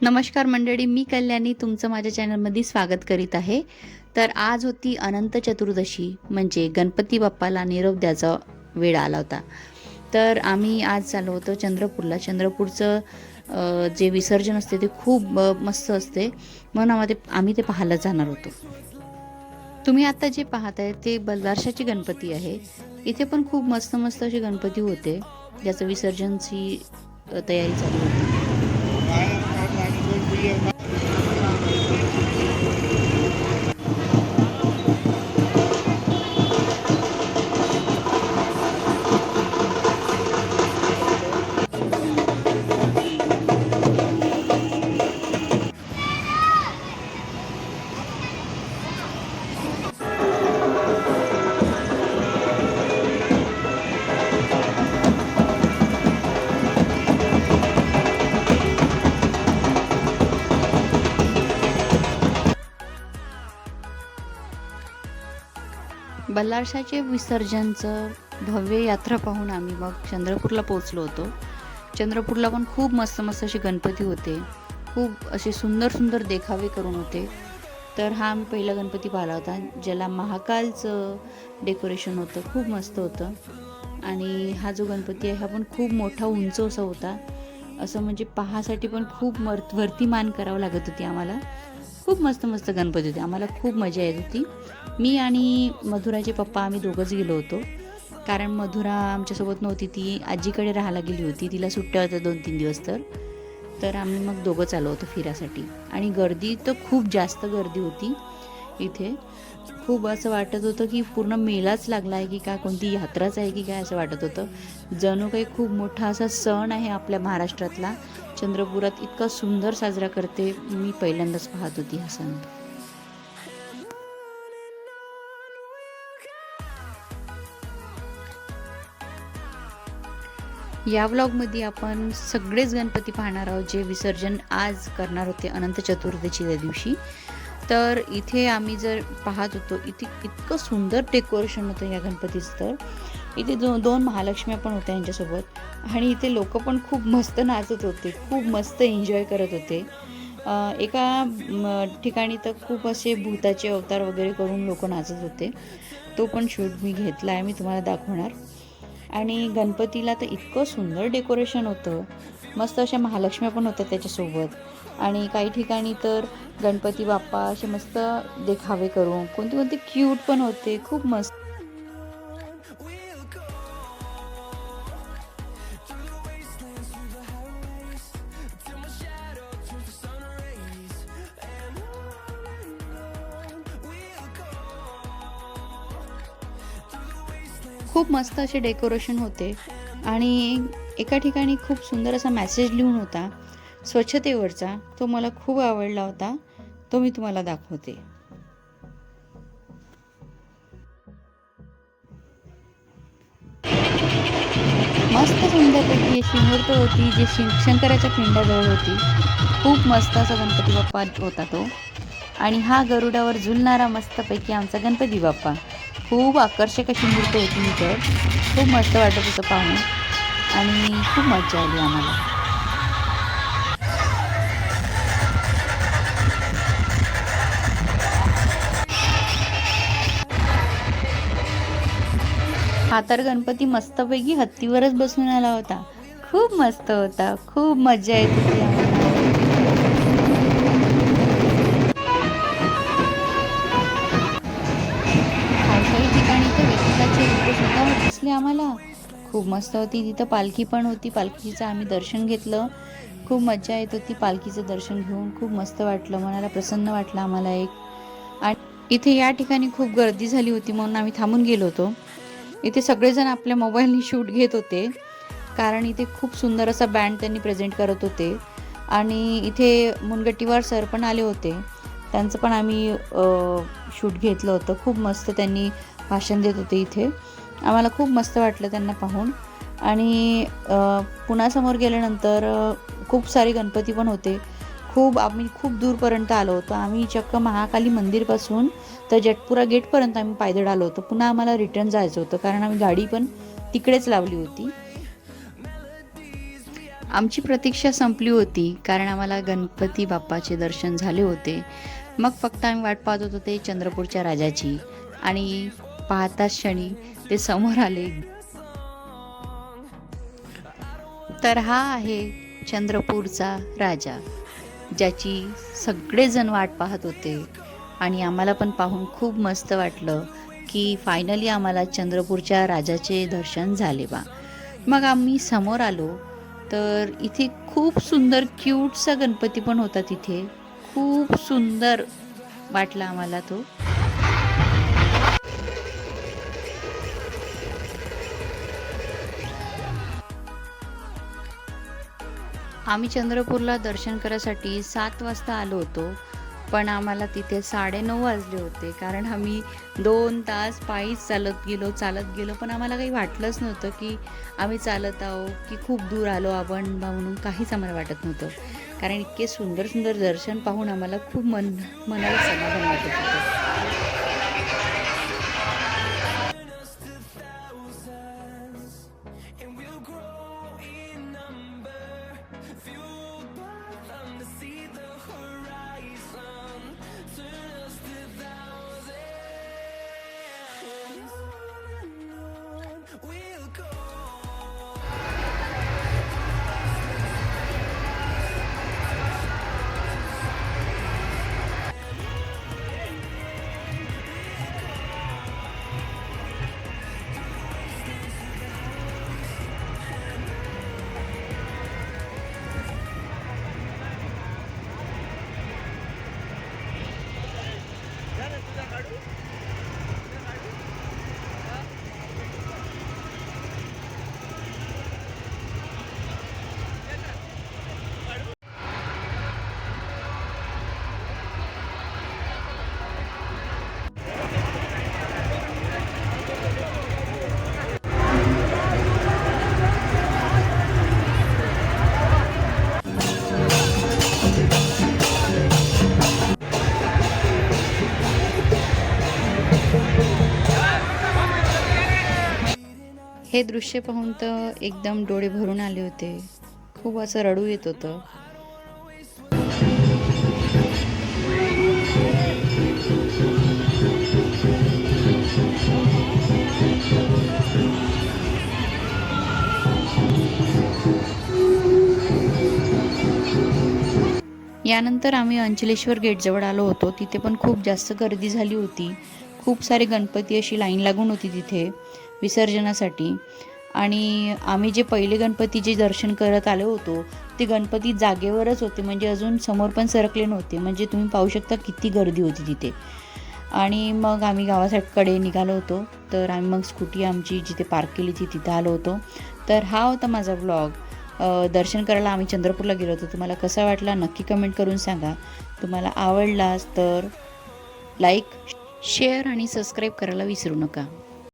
नमस्कार मंडळी मी कल्याणी तुमचं माझ्या चॅनलमध्ये स्वागत करीत आहे. तर आज होती अनंत चतुर्दशी म्हणजे गणपती बाप्पाला निरोप द्यायचा वेळ आला होता. तर आम्ही आज चाललो होतो चंद्रपूरला. चंद्रपूरचं जे विसर्जन असते ते खूप मस्त असते. म्हणून आम्हाला ते आम्ही ते पाहायला जाणार होतो. तुम्ही आता जे पाहत आहे ते बल्लारशाची गणपती आहे. इथे पण खूप मस्त मस्त असे गणपती होते ज्याचं विसर्जनची तयारी चालू होती. video. बल्लारशाचे विसर्जनचं भव्य यात्रा पाहून आम्ही मग चंद्रपूरला पोचलो होतो. चंद्रपूरला पण खूप मस्त मस्त असे गणपती होते. खूप असे सुंदर सुंदर देखावे करून होते. तर हा आम्ही पहिला गणपती पाहिला होता ज्याला महाकालचं डेकोरेशन होतं खूप मस्त होतं. आणि हा जो गणपती आहे हा पण खूप मोठा उंच असा होता. असं म्हणजे पाहासाठी पण खूप मर वरती मान करावं लागत होती आम्हाला. खूप मस्त मस्त गणपती होते. आम्हाला खूप मजा येत होती. मी आणि मधुराचे पप्पा आम्ही दोघंच गेलो होतो. कारण मधुरा आमच्यासोबत नव्हती. ती आजीकडे राहायला गेली होती. तिला सुट्ट्या होत्या दोन तीन दिवस तर. तर आम्ही मग दोघंच आलो होतो फिरासाठी आणि गर्दी तर खूप जास्त गर्दी होती इथे. खूप असं वाटत होतं की पूर्ण मेलाच लागला आहे की का कोणती यात्राच आहे की काय असं वाटत होतं. जणू काही खूप मोठा असा सण आहे आपल्या महाराष्ट्रातला. चंद्रपुरात इतका सुंदर साजरा करते मी पहिल्यांदाच पाहत होती हा सण. या व्लॉगमध्ये आपण सगळेच गणपती पाहणार आहोत जे विसर्जन आज करणार होते अनंत चतुर्दशीच्या दिवशी. तर इथे आम्ही जर पाहत होतो इथे इतकं सुंदर डेकोरेशन होतं या गणपतीचं तर. इथे दो दोन महालक्ष्म्या पण होत्या यांच्यासोबत. आणि इथे लोक पण खूप मस्त नाचत होते. खूप मस्त एन्जॉय करत होते. एका म, ठिकाणी तर खूप असे भूताचे अवतार वगैरे करून लोक नाचत होते. तो पण शूट मी घेतला आहे मी तुम्हाला दाखवणार. आणि गणपतीला तर इतकं सुंदर डेकोरेशन होतं. मस्त अशा महालक्ष्म्या पण होत्या त्याच्यासोबत. आणि काही ठिकाणी तर गणपती बाप्पा असे मस्त देखावे करून कोणते कोणते क्यूट पण होते. खूप मस्त. खूप मस्त असे डेकोरेशन होते. आणि एका ठिकाणी खूप सुंदर असा मॅसेज लिहून होता स्वच्छतेवरचा. तो मला खूप आवडला होता. तो मी तुम्हाला दाखवते. मस्त सुंदरपैकी अशी मूर्त होती जी शिं शंकराच्या पिंडाजवळ होती. खूप मस्त असा गणपती बाप्पा होता तो. आणि हा गरुडावर झुलणारा मस्तपैकी आमचा गणपती बाप्पा. खूप आकर्षक अशी मूर्त होती मी तर. खूप मस्त वाटत होतं पाहून. आणि खूप मजा आली आम्हाला. हा तर गणपती मस्तपैकी हत्तीवरच बसून आला होता. खूप मस्त होता. खूप मजा येत होती खूप मस्त होती. तिथं पालखी पण होती. पालखीचं आम्ही दर्शन घेतलं. खूप मजा येत होती पालखीचं दर्शन घेऊन. खूप मस्त वाटलं. मनाला प्रसन्न वाटलं आम्हाला एक. आणि इथे या ठिकाणी खूप गर्दी झाली होती म्हणून आम्ही थांबून गेलो होतो. इथे सगळेजण आपल्या मोबाईलने शूट घेत होते. कारण इथे खूप सुंदर असा बँड त्यांनी प्रेझेंट करत होते. आणि इथे मुनगट्टीवार सर पण आले होते. त्यांचं पण आम्ही शूट घेतलं होतं. खूप मस्त त्यांनी भाषण देत होते इथे. आम्हाला खूप मस्त वाटलं त्यांना पाहून. आणि पुण्यासमोर गेल्यानंतर खूप सारे गणपती पण होते. खूप आम्ही खूप दूरपर्यंत आलो होतो. आम्ही चक्क महाकाली मंदिरपासून तर जटपुरा गेटपर्यंत आम्ही पायदळ आलो होतो. पुन्हा आम्हाला रिटर्न जायचं होतं. कारण आम्ही गाडी पण तिकडेच लावली होती. आमची प्रतीक्षा संपली होती. कारण आम्हाला गणपती बाप्पाचे दर्शन झाले होते. मग फक्त आम्ही वाट पाहत होतो ते चंद्रपूरच्या राजाची. आणि पाहताच क्षणी ते समोर आले. तर हा आहे चंद्रपूरचा राजा ज्याची सगळेजण वाट पाहत होते आणि आम्हाला पण पाहून खूप मस्त वाटलं की फायनली आम्हाला चंद्रपूरच्या राजाचे दर्शन झाले बा. मग आम्ही समोर आलो तर इथे खूप सुंदर क्यूटसा गणपती पण होता तिथे. खूप सुंदर वाटला आम्हाला तो. आम्ही चंद्रपूरला दर्शन करायसाठी सात वाजता आलो होतो पण आम्हाला तिथे साडेनऊ वाजले होते कारण आम्ही दोन तास पायीच चालत गेलो चालत गेलो पण आम्हाला काही वाटलंच नव्हतं की आम्ही चालत आहो की खूप दूर आलो आपण म्हणून काहीच आम्हाला वाटत नव्हतं. कारण इतके सुंदर सुंदर दर्शन पाहून आम्हाला खूप मन मनाला समाधान वाटत होतं. हे दृश्य पाहून तर एकदम डोळे भरून आले होते. खूप असं रडू येत होतं. यानंतर आम्ही अंचलेश्वर गेटजवळ आलो होतो. तिथे पण खूप जास्त गर्दी झाली होती. खूप सारे गणपती अशी लाईन लागून होती तिथे. विसर्जनासाठी. आणि आम्ही जे पहिले गणपतीचे दर्शन करत आलो होतो ते गणपती जागेवरच होते. म्हणजे अजून समोर पण सरकले नव्हते. म्हणजे तुम्ही पाहू शकता किती गर्दी होती तिथे. आणि मग आम्ही गावाकडे निघालो होतो. तर आम्ही मग स्कूटी आमची जिथे पार्क केली ती तिथं आलो होतो. तर हा होता माझा ब्लॉग दर्शन करायला आम्ही चंद्रपूरला गेलो होतो. तुम्हाला कसा वाटला नक्की कमेंट करून सांगा. तुम्हाला आवडलाच तर लाईक शेअर आणि सबस्क्राईब करायला विसरू नका.